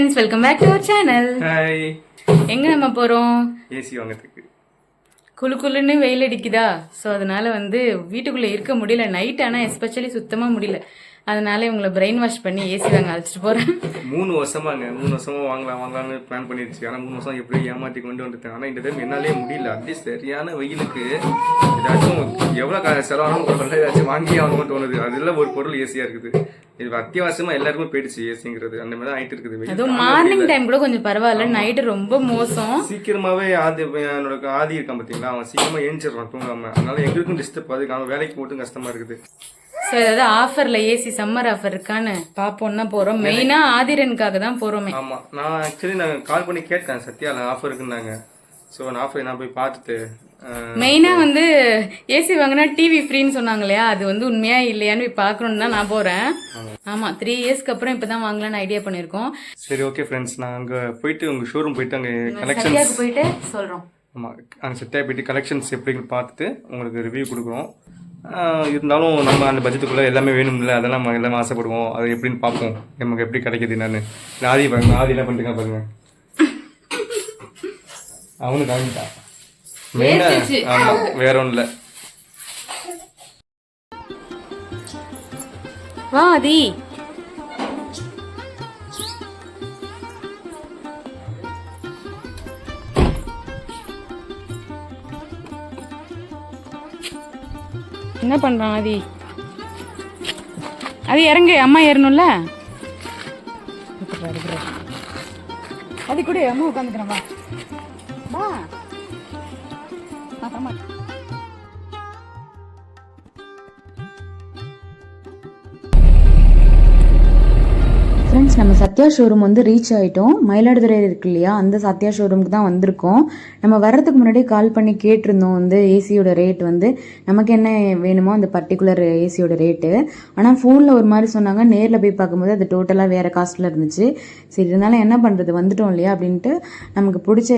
Friends welcome back to our channel hi எங்க நம்ம போறோம்? ஏசி வாங்கிறதுக்கு. குளு குளுன்னு வெயில் அடிக்குதா? ஸோ அதனால வந்து வீட்டுக்குள்ள இருக்க முடியல. நைட் ஆனால் எஸ்பெஷலி சுத்தமா முடியல. அதனால இவங்களை பிரெயின் வாஷ் பண்ணி ஏசி வாங்க அழைச்சிட்டு போறேன். மூணு வருஷமாங்க. மூணு வருஷமா வாங்கலாம் வாங்கலாம்னு பிளான் பண்ணிருச்சு. ஆனால் மூணு வருஷம் எப்படி ஏமாத்தி கொண்டு வந்துட்டேன். ஆனால் இந்த டைம் என்னாலே முடியல. அப்படியே சரியான வெயிலுக்கு ஏதாச்சும் எவ்வளோ கா செலவானும் பரவாயில்ல ஏதாச்சும் வாங்கி ஆகணும்னு தோணுது. அதில் ஒரு பொருள் ஏசியாக இருக்குது. இது அத்தியாவசியமா எல்லாருக்குமே போயிடுச்சு ஏசிங்கிறது அந்த மாதிரி ஆயிட்டு இருக்குது அதுவும் மார்னிங் டைம் கூட கொஞ்சம் பரவாயில்ல. நைட்டு ரொம்ப மோசம். சீக்கிரமாவே ஆதி என்னோட ஆதி இருக்கான் பார்த்தீங்களா அவன் சீக்கிரமா ஏஞ்சிடறான் தூங்காம. அதனால எங்களுக்கும் டிஸ்டர்ப் அதுக்கு அவன் வேலைக்கு போட்டு கஷ்டமா இருக்குது. ஸோ ஏதாவது ஆஃபர்ல ஏசி சம்மர் ஆஃபர் இருக்கான்னு பார்ப்போம்னா போறோம். மெயினா ஆதிரனுக்காக தான் போறோமே. ஆமா. நான் ஆக்சுவலி நான் கால் பண்ணி கேட்டேன் சத்யால ஆஃபர் இருக்குன்னாங்க. ஸோ நான் ஆஃபர் நான் போய் பார்த்துட்டு அஹ், மெயினா வந்து ஏசி வாங்கினா டிவி ஃப்ரீன்னு சொன்னாங்க இல்லையா? அது வந்து உண்மையா இல்லையான்னு போய் பார்க்கணும்னு தான் நான் போறேன். ஆமா. த்ரீ இயர்ஸ்க்கு அப்புறம் இப்பதான் வாங்கலாம்னு ஐடியா பண்ணிருக்கோம் சரி ஓகே ஃப்ரெண்ட்ஸ் நான் அங்கே போயிட்டு உங்கள் ஷோரூம் போயிட்டு அங்கே சத்யாக்கு போயிட்டு சொல்றோம். ஆமாம் அங்கே சத்யா போயிட்டு கலெக்ஷன்ஸ் எப்படின்னு பார்த்துட்டு உங்களுக்கு ரிவ்யூ கொடுக்குறோம். இருந்தாலும் நம்ம அந்த பட்ஜெட்டுக்குள்ளே எல்லாமே வேணும்ல அதெல்லாம் நம்ம எல்லாமே ஆசைப்படுவோம். அது எப்படின்னு பார்ப்போம். நமக்கு எப்படி கிடைக்குது என்னன்னு. ஆதி பாருங்க ஆதி என்ன பண்ணிட்டு பாருங்க. அவனு காமிட்டான் மெயினாக ஆமாம் வேற ஒன்றும் இல்லை. வா ஆதி. என்ன பண்ணுறான் அது அது இறங்கு. அம்மா ஏறணும்ல? அது கூட. அம்மா உட்காந்துக்கிறேன் வா. வா. நம்ம சத்யா ஷோரூம் வந்து ரீச் ஆகிட்டோம் மயிலாடுதுறை இருக்கு இல்லையா? அந்த சத்யா ஷோரூமுக்கு தான் வந்திருக்கோம். நம்ம வர்றதுக்கு முன்னாடி கால் பண்ணி கேட்டிருந்தோம் வந்து ஏசியோட ரேட் வந்து. நமக்கு என்ன வேணுமோ அந்த பர்டிகுலர் ஏசியோட ரேட்டு ஆனால் ஃபோனில் ஒரு மாதிரி சொன்னாங்க. நேரில் போய் பார்க்கும்போது அது டோட்டலாக வேறு காஸ்ட்டில் இருந்துச்சு. சரி இருந்தாலும் என்ன பண்ணுறது வந்துட்டோம் இல்லையா? அப்படின்ட்டு நமக்கு பிடிச்ச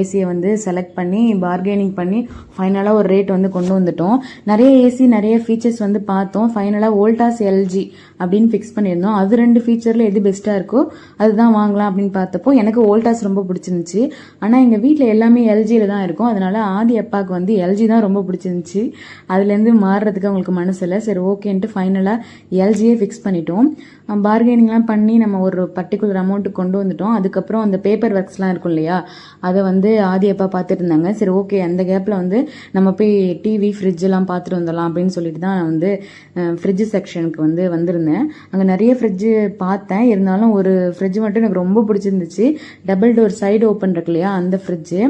ஏசியை வந்து செலக்ட் பண்ணி பார்கெனிங் பண்ணி ஃபைனலாக ஒரு ரேட் வந்து கொண்டு வந்துட்டோம். நிறைய ஏசி நிறைய ஃபீச்சர்ஸ் வந்து பார்த்தோம். ஃபைனலாக ஓல்டாஸ் எல்ஜி அப்படின்னு ஃபிக்ஸ் பண்ணியிருந்தோம். அது ரெண்டு ஃபீச்சரில் எது பெஸ்ட்டாக இருக்கோ அதுதான் வாங்கலாம் அப்படின்னு பார்த்தப்போ எனக்கு வோல்டாஸ் ரொம்ப பிடிச்சிருந்துச்சு. ஆனால் எங்கள் வீட்டில் எல்லாமே எல்ஜியில் தான் இருக்கும். அதனால ஆதி அப்பாவுக்கு வந்து எல்ஜி தான் ரொம்ப பிடிச்சிருந்துச்சு. அதுலேருந்து மாறுறதுக்கு அவங்களுக்கு மனசில் சரி ஓகேன்ட்டு ஃபைனலாக எல்ஜியே ஃபிக்ஸ் பண்ணிட்டோம். பார்கெனிங்லாம் பண்ணி நம்ம ஒரு பர்டிகுலர் அமௌண்ட்டு கொண்டு வந்துட்டோம். அதுக்கப்புறம் அந்த பேப்பர் ஒர்க்ஸ்லாம் இருக்கும் இல்லையா அதை வந்து ஆதி அப்பா பார்த்துட்டு இருந்தாங்க. சரி ஓகே அந்த கேப்பில் வந்து நம்ம போய் டிவி ஃப்ரிட்ஜ் எல்லாம் பார்த்துட்டு வந்துடலாம் அப்படின்னு சொல்லிட்டு தான் நான் வந்து ஃப்ரிட்ஜ் செக்ஷனுக்கு வந்து வந்திருந்தேன். அங்கே நிறைய ஃப்ரிட்ஜு பார்த்தேன். இருந்தாலும் ஒரு ஃப்ரிட்ஜ் மட்டும் எனக்கு ரொம்ப பிடிச்சிருந்துச்சு. டபுள் டோர் சைடு ஓப்பன் இருக்கு இல்லையா அந்த ஃப்ரிட்ஜு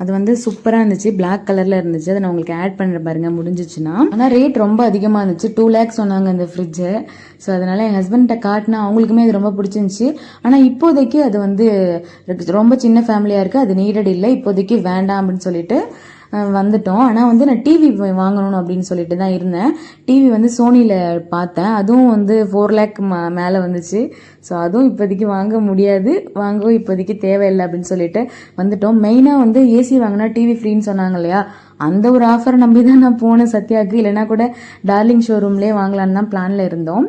அது வந்து சூப்பராக இருந்துச்சு. பிளாக் கலரில் இருந்துச்சு. அதை நான் உங்களுக்கு ஆட் பண்ணுற பாருங்க முடிஞ்சிச்சுன்னா. ஆனால் ரேட் ரொம்ப அதிகமாக இருந்துச்சு. டூ லேக்ஸ் சொன்னாங்க அந்த ஃப்ரிட்ஜு ஸோ அதனால் என் ஹஸ்பண்ட்ட காட்டினா அவங்களுக்குமே அது ரொம்ப பிடிச்சிருந்துச்சு. ஆனால் இப்போதைக்கு அது வந்து ரொம்ப சின்ன ஃபேமிலியாக இருக்குது அது நீடட் இல்லை. இப்போதைக்கு வேண்டாம் அப்படின்னு சொல்லிட்டு வந்துட்டோம். ஆனால் வந்து நான் டிவி வாங்கணும் அப்படின்னு சொல்லிட்டு தான் இருந்தேன். டிவி வந்து சோனியில் பார்த்தேன். அதுவும் வந்து ஃபோர் லேக் மேலே வந்துச்சு. ஸோ அதுவும் இப்போதைக்கு வாங்க முடியாது. வாங்கவும் இப்போதைக்கு தேவையில்லை அப்படின்னு சொல்லிட்டு வந்துட்டோம். மெயினாக வந்து ஏசி வாங்கினா டிவி ஃப்ரீன்னு சொன்னாங்க இல்லையா? அந்த ஒரு ஆஃபரை நம்பி தான் நான் போனேன் சத்யாவுக்கு இல்லைனா கூட டார்லிங் ஷோரூம்லேயே வாங்கலான்னு தான் பிளானில் இருந்தோம்.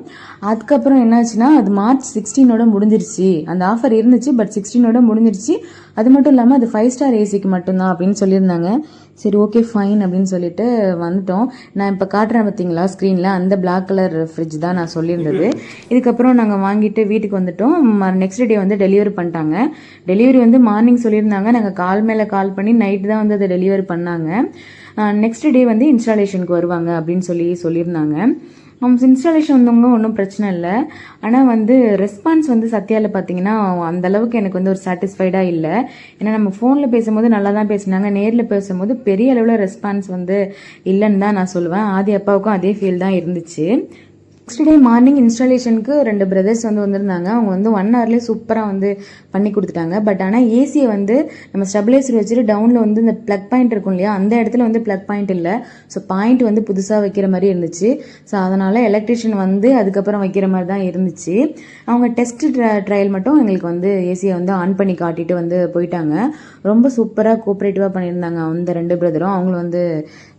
அதுக்கப்புறம் என்னாச்சுன்னா அது மார்ச் சிக்ஸ்டீனோட முடிஞ்சிருச்சு. அந்த ஆஃபர் இருந்துச்சு பட் சிக்ஸ்டீனோட முடிஞ்சிருச்சு. அது மட்டும் இல்லாமல் அது ஃபைவ் ஸ்டார் ஏசிக்கு மட்டும்தான் அப்படின்னு சொல்லியிருந்தாங்க. சரி ஓகே ஃபைன் அப்படின்னு சொல்லிட்டு வந்துட்டோம். நான் இப்போ காட்டுறேன் பார்த்தீங்களா ஸ்க்ரீனில் அந்த Black கலர் ஃப்ரிட்ஜ் தான் நான் சொல்லியிருந்தது. இதுக்கப்புறம் நாங்கள் வாங்கிட்டு வீட்டுக்கு வந்துட்டோம். நெக்ஸ்ட் டே வந்து டெலிவரி பண்ணிட்டாங்க. டெலிவரி வந்து மார்னிங் சொல்லியிருந்தாங்க. நாங்கள் கால் மேலே கால் பண்ணி நைட்டு தான் வந்து அதை டெலிவரி பண்ணாங்க. நெக்ஸ்ட் டே வந்து இன்ஸ்டாலேஷனுக்கு வருவாங்க அப்படின்னு சொல்லி சொல்லியிருந்தாங்க. இன்ஸ்டாலேஷன் வந்தவங்க ஒன்றும் பிரச்சனை இல்லை. ஆனால் வந்து ரெஸ்பான்ஸ் வந்து சத்யாவில் பார்த்தீங்கன்னா அந்த அளவுக்கு எனக்கு வந்து ஒரு சாட்டிஸ்ஃபைடாக இல்லை. ஏன்னா நம்ம ஃபோனில் பேசும்போது நல்லா தான் பேசினாங்க. நேரில் பேசும்போது பெரிய அளவில் ரெஸ்பான்ஸ் வந்து இல்லைன்னு தான் நான் சொல்லுவேன். ஆதி அப்பாவுக்கும் அதே ஃபீல் தான் இருந்துச்சு. நெக்ஸ்ட் டே மார்னிங் இன்ஸ்டாலேஷனுக்கு ரெண்டு பிரதர்ஸ் வந்து வந்திருந்தாங்க. அவங்க வந்து ஒன் ஹவர்லேயே சூப்பராக வந்து பண்ணி கொடுத்துட்டாங்க. பட் ஆனால் ஏசியை வந்து நம்ம ஸ்டெபிலைசர் வச்சுட்டு டவுனில் வந்து இந்த ப்ளக் பாயிண்ட் இருக்கும் இல்லையா அந்த இடத்துல வந்து ப்ளக் பாயிண்ட் இல்லை. ஸோ பாயிண்ட் வந்து புதுசாக வைக்கிற மாதிரி இருந்துச்சு. ஸோ அதனால் எலக்ட்ரிஷியன் வந்து அதுக்கப்புறம் வைக்கிற மாதிரி தான் இருந்துச்சு. அவங்க டெஸ்ட் ட்ரையல் மட்டும் எங்களுக்கு வந்து ஏசியை வந்து ஆன் பண்ணி காட்டிட்டு வந்து போயிட்டாங்க. ரொம்ப சூப்பராக கோஆப்ரேட்டிவாக பண்ணியிருந்தாங்க. அந்த ரெண்டு பிரதரும் அவங்கள வந்து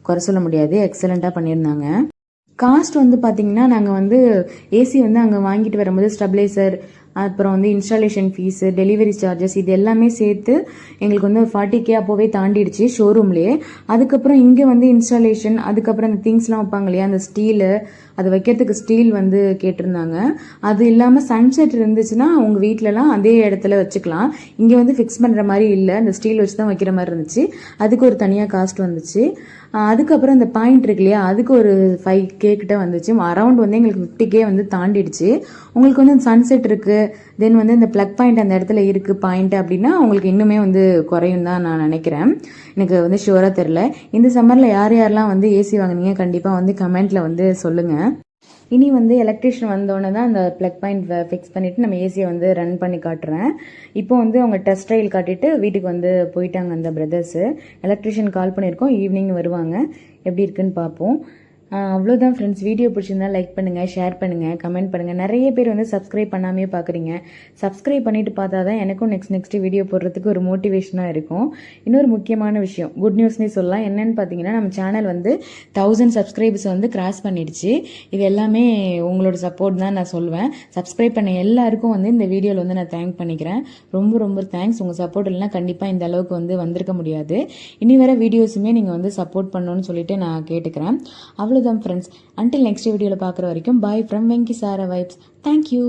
குறை சொல்ல முடியாது. எக்ஸலண்ட்டாக பண்ணியிருந்தாங்க. காஸ்ட் வந்து பார்த்தீங்கன்னா நாங்கள் வந்து ஏசி வந்து அங்கே வாங்கிட்டு வரும்போது ஸ்டெபிலைசர் அப்புறம் வந்து இன்ஸ்டாலேஷன் ஃபீஸு டெலிவரி சார்ஜஸ் இது எல்லாமே சேர்த்து எங்களுக்கு வந்து ஃபார்ட்டி கே அப்போவே தாண்டிடுச்சு ஷோரூம்லேயே அதுக்கப்புறம் இங்கே வந்து இன்ஸ்டாலேஷன் அதுக்கப்புறம் அந்த திங்ஸ்லாம் வைப்பாங்க இல்லையா அந்த ஸ்டீலு அது வைக்கிறதுக்கு ஸ்டீல் வந்து கேட்டிருந்தாங்க. அது இல்லாமல் சன்செட் இருந்துச்சுன்னா உங்கள் வீட்டிலலாம் அதே இடத்துல வச்சுக்கலாம். இங்கே வந்து ஃபிக்ஸ் பண்ணுற மாதிரி இல்லை அந்த ஸ்டீல் வச்சு தான் வைக்கிற மாதிரி இருந்துச்சு. அதுக்கு ஒரு தனியாக காஸ்ட் வந்துச்சு. அதுக்கப்புறம் இந்த பாயிண்ட் இருக்கு இல்லையா? அதுக்கு ஒரு ஃபைவ் கே கிட்ட வந்துச்சு. அரௌண்ட் வந்து எங்களுக்கு ஃபிஃப்டி கே வந்து தாண்டிடுச்சு. உங்களுக்கு வந்து சன்செட் இருக்கு. தென் வந்து இந்த ப்ளக் பாயிண்ட் அந்த இடத்துல இருக்கு பாயிண்ட் அப்படின்னா உங்களுக்கு இன்னுமே வந்து குறையும் தான் நான் நினைக்கிறேன். எனக்கு வந்து ஷுவராக தெரில இந்த சம்மரில் யார் யாரெல்லாம் வந்து ஏசி வாங்குனீங்க கண்டிப்பாக வந்து கமெண்ட்ல வந்து சொல்லுங்கள் இனி வந்து எலக்ட்ரிஷியன் வந்தோடனே தான் அந்த ப்ளக் பாயிண்ட் ஃபிக்ஸ் பண்ணிவிட்டு நம்ம ஏசியை வந்து ரன் பண்ணி காட்டுறேன். இப்போ வந்து அவங்க டெஸ்ட் ட்ரையல் காட்டிட்டு வீட்டுக்கு வந்து போயிட்டாங்க அந்த பிரதர்ஸு எலக்ட்ரிஷியன் கால் பண்ணியிருக்கோம். ஈவினிங் வருவாங்க. எப்படி இருக்குன்னு பார்ப்போம். அவ்வளோதான் ஃப்ரெண்ட்ஸ் வீடியோ பிடிச்சிருந்தா லைக் பண்ணுங்கள் ஷேர் பண்ணுங்கள் கமெண்ட் பண்ணுங்கள் நிறைய பேர் வந்து சப்ஸ்கிரைப் பண்ணாமே பார்க்குறீங்க சப்ஸ்கிரைப் பண்ணிட்டு பார்த்தா தான் எனக்கும் நெக்ஸ்ட் நெக்ஸ்ட்டு வீடியோ போடுறதுக்கு ஒரு மோட்டிவேஷனாக இருக்கும். இன்னொரு முக்கியமான விஷயம் குட் நியூஸ்னே சொல்லலாம். என்னன்னு பார்த்தீங்கன்னா நம்ம சேனல் வந்து தௌசண்ட் சப்ஸ்கிரைபர்ஸ் வந்து கிராஸ் பண்ணிடுச்சு. இது எல்லாமே உங்களோட சப்போர்ட் தான் நான் சொல்வேன். சப்ஸ்கிரைப் பண்ண எல்லாருக்கும் வந்து இந்த வீடியோவில் வந்து நான் தேங்க் பண்ணிக்கிறேன். ரொம்ப ரொம்ப தேங்க்ஸ் உங்கள் சப்போர்ட் இல்லைனா கண்டிப்பாக இந்த அளவுக்கு வந்து வந்திருக்க முடியாது. இனி வர வீடியோஸுமே நீங்கள் வந்து சப்போர்ட் பண்ணணும்னு சொல்லிட்டு நான் கேட்டுக்கிறேன். அவ்வளோ அவ்வளோதான் ஃப்ரெண்ட்ஸ் அன்டில் நெக்ஸ்ட் வீடியோவில் பார்க்குற வரைக்கும் bye from Venki Sara vibes thank you